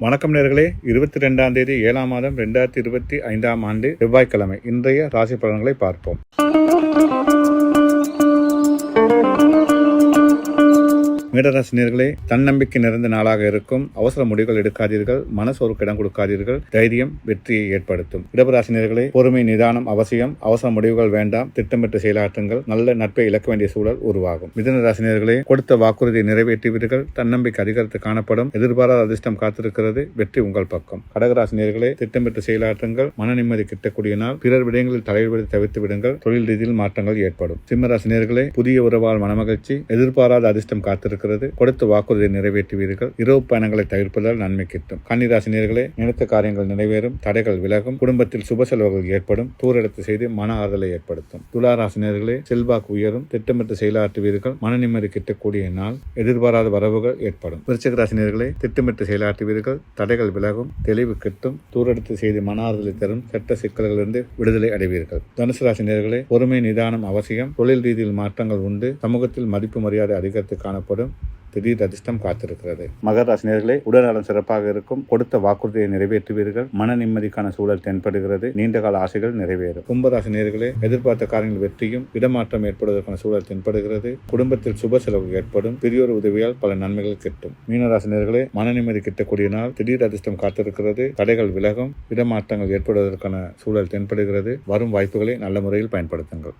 வணக்கம் நேர்களே. இருபத்தி ரெண்டாம் தேதி ஏழாம் மாதம் ரெண்டாயிரத்தி இருபத்தி ஐந்தாம் ஆண்டு செவ்வாய்க்கிழமை. இன்றைய ராசி பலன்களை பார்ப்போம். மீனராசினியர்களே தன்னம்பிக்கை நிறைந்த நாளாக இருக்கும். அவசர முடிவுகள் எடுக்காதீர்கள். மனசோருக்கு இடம் கொடுக்காதீர்கள். தைரியம் வெற்றியை ஏற்படுத்தும். இடபராசினியர்களே பொறுமை நிதானம் அவசியம். அவசர முடிவுகள் வேண்டாம். திட்டமிட்டு செயலாற்றுங்கள். நல்ல நட்பை இழக்க வேண்டிய சூழல் உருவாகும். மிதனராசினியர்களே கொடுத்த வாக்குறுதியை நிறைவேற்றுவீர்கள் தன்னம்பிக்கை அதிகரித்து காணப்படும். எதிர்பாராத அதிர்ஷ்டம் காத்திருக்கிறது. வெற்றி உங்கள் பக்கம். கடகராசினியர்களே திட்டமிட்டு செயலாற்றுங்கள். மன நிம்மதி கிட்டக்கூடிய நாள். பிறர் விடயங்களில் தலையிடுவதை தவிர்த்து விடுங்கள். தொழில் ரீதியில் மாற்றங்கள் ஏற்படும். சிம்மராசினியர்களே புதிய உறவால் மனமகிழ்ச்சி. எதிர்பாராத அதிர்ஷ்டம் காத்திருக்கிறது. கொடுத்த வாக்குறுதியை நிறைவேற்றுவீர்கள். இரவு பயணங்களை தவிர்ப்பதால் நன்மை கிட்டும். கன்னிராசினியர்களே நினைத்த காரியங்கள் நிறைவேறும் தடைகள் விலகும் குடும்பத்தில் சுப செலவுகள் ஏற்படும் தூரெடுத்து செய்து மன ஆறுதலை ஏற்படுத்தும். துளாராசினியர்களே செல்வாக்கு உயரும் திட்டமிட்டு செயலாற்றுவீர்கள் மன நிம்மதி கிட்டக்கூடிய நாள் எதிர்பாராத வரவுகள் ஏற்படும். விருச்சிக ராசினியர்களே திட்டமிட்டு செயலாற்றுவீர்கள் தடைகள் விலகும் தெளிவு கிட்டும் தூரெடுத்து செய்து மன ஆறுதலை தரும் சட்ட சிக்கல்களிலிருந்து விடுதலை அடைவீர்கள். தனுசு ராசினியர்களே பொறுமை நிதானம் அவசியம் தொழில் ரீதியில் மாற்றங்கள் உண்டு சமூகத்தில் மதிப்பு மரியாதை அதிகரித்து காணப்படும் திடீர் அதிர்ஷ்டம் காத்திருக்கிறது. மகர ராசினியர்களே உடல்நலம் சிறப்பாக இருக்கும். கொடுத்த வாக்குறுதியை நிறைவேற்றுவீர்கள். மன நிம்மதிக்கான சூழல் தென்படுகிறது. நீண்டகால ஆசைகள் நிறைவேறும். கும்பராசினியர்களே எதிர்பார்த்த காரியங்கள் வெற்றியும் இடமாற்றம் ஏற்படுவதற்கான சூழல் தென்படுகிறது. குடும்பத்தில் சுப செலவு ஏற்படும். பெரியோர் உதவியால் பல நன்மைகள் கிட்டும். மீனராசினியர்களே மன நிம்மதி கிட்டக்கூடிய நாள் திடீர் அதிர்ஷ்டம் காத்திருக்கிறது. தடைகள் விலகும். இடமாற்றங்கள் ஏற்படுவதற்கான சூழல் தென்படுகிறது. வரும் வாய்ப்புகளை நல்ல முறையில் பயன்படுத்துங்கள்.